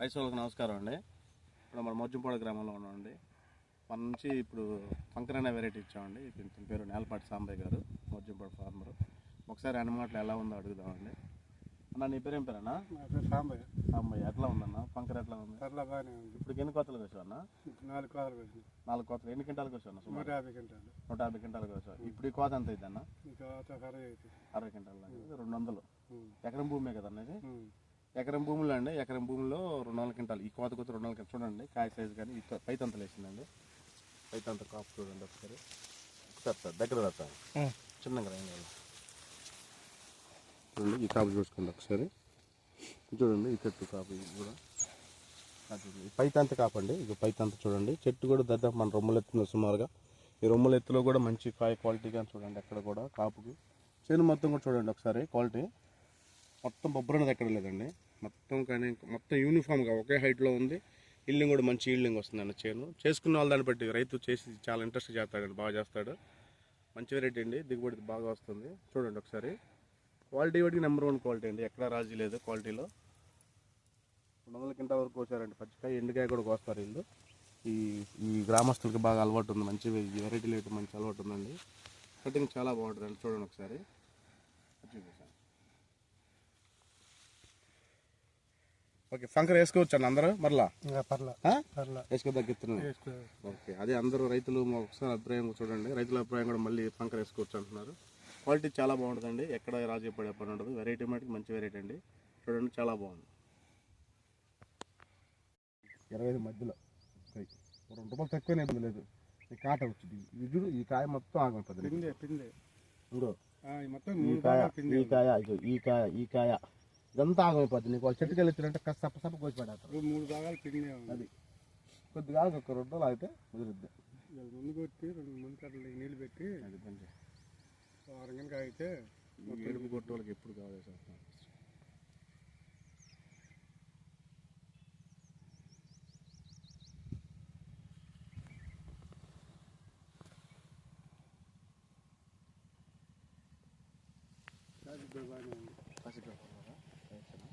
Rice వాళ్ళకి నమస్కారం అండి. ఇప్పుడు మన మోజంపాడు గ్రామంలో ఉన్నామండి. మన నుంచి ఇప్పుడు ఫంకర్ అనే వెరైటీ ఇచ్చామండి. ఇతని పేరు నేలపాటి సాంబయ్య గారు మోజంపాడు ఫార్మర్. ఒకసారి అన్నమాటలు ఎలా ఉందో అడుగుదామండి. అన్న నీ పేరు ఏం పేరు సాంబయ్య. సాంబయ్య ఎట్లా ఉందన్న? ఫంకర్ ఎట్లా ఉంది? పర్లా బాగానే ఉంది. ఇప్పుడు ఎన్ని కోతలు కోసావు అన్న నాలుగు కోతలు పెట్టింది నాలుగు కోతలు. ఎన్ని క్వింటాలు కోసావు నూట యాభై క్వింటాలు. నూట యాభై క్వింటాలు కోసావు. ఇప్పుడు ఈ కోత ఎంత అయింది అన్న ఈ కోత అరవై క్వింటాలు రెండు వందలు. ఎకరం భూమే కదా ఉమ్. ఎకరం భూమిలో అండి. ఎకరం భూమిలో రెండు క్వింటాలు. ఈ కోత కొత్త రెండు క్వింటాలు. చూడండి కాయ సైజు కానీ ఈ పైతంతలు వేసిందండి. పైతంత కాపు చూడండి ఒకసారి. ఒకసారి సార్ దగ్గర రాస్తాను చిన్నగా చూడండి ఈ కాపు చూసుకోండి ఒకసారి. చూడండి ఈ చెట్టు కాపు ఇది కూడా. ఈ పైతంత కాపండి ఇది పైతంత చూడండి. చెట్టు కూడా దాదాపు మన రొమ్ములు ఎత్తుంది సుమారుగా. ఈ రొమ్ముల ఎత్తులో కూడా మంచి కాయ క్వాలిటీ కానీ చూడండి అక్కడ కూడా కాపుకి చేను మొత్తం కూడా చూడండి ఒకసారి క్వాలిటీ మొత్తం బొబ్బరు అనేది ఎక్కడ లేదండి. మొత్తం కానీ మొత్తం యూనిఫామ్గా ఒకే హైట్లో ఉంది. ఇల్లింగ్ కూడా మంచి ఈల్డింగ్ అన్న చేను చేసుకున్న వాళ్ళ దాన్ని బట్టి రైతు చేసి చాలా ఇంట్రెస్ట్ చేస్తాడు బాగా చేస్తాడు. మంచి వెరైటీ అండి. దిగుబడి బాగా వస్తుంది. చూడండి ఒకసారి. క్వాలిటీ వాటికి నెంబర్ వన్ క్వాలిటీ అండి. ఎక్కడ రాజీ లేదు క్వాలిటీలో రెండు వందల కింటాల వరకు కోసారండి. పచ్చికాయ ఎండుకాయ కూడా కోస్తారు వీళ్ళు. ఈ ఈ గ్రామస్తులకి బాగా అలవాటు ఉంది. మంచి వెరైటీలు అయితే మంచి అలవాటు ఉందండి. కటింగ్ చాలా బాగుంటుందండి. చూడండి ఒకసారి. ఓకే ఫంకర్ వేసుకోవచ్చు అండి అందరూ? మరలా? ఇంకా పర్లా. ఆ? పర్లా. వేసుకో. ఓకే అదే అందరూ రైతులు మా ఒకసారి అభిప్రాయం చూడండి. రైతుల అభిప్రాయం కూడా మళ్ళీ ఫంకర్ వేసుకోవచ్చు అంటున్నారు. క్వాలిటీ చాలా బాగుంటుందండి. ఎక్కడ రాజీ పడే పని ఉండదు. వెరైటీ మటుకు మంచి వెరైటీ అండి. చూడండి చాలా బాగుంది. ఇరవై ఐదు మధ్యలో. రెండు రూపాయలు తక్కువనే ఇబ్బంది లేదు. ఈ కాట వచ్చింది. ఇది చూడు ఈ కాయ మొత్తం ఆగిపోతుంది. పిండే పిండే. ఇంకో. ఆ, ఈ కాయ ఈ కాయ ఈ కాయ ఈ కాయ. ఇదంతా ఆగమైపోతుంది నీకు వాళ్ళు చెట్టుకి వెళ్తుంటే కాస్త సప్ప సప్ప కోసి పడేస్తారు. మూడు భాగాలు పిండే అది. కొద్దిగా ఒక రెండు రోజులు ఆగితే కుదురుద్ది. ముందు కొట్టి రెండు ముందు కట్టలు నీళ్ళు పెట్టి అది పని. వారం కనుక ఎరుపు కొట్టు వాళ్ళకి ఎప్పుడు కావాలి సార్? బాగానే ఉంది పసిపిల్లలు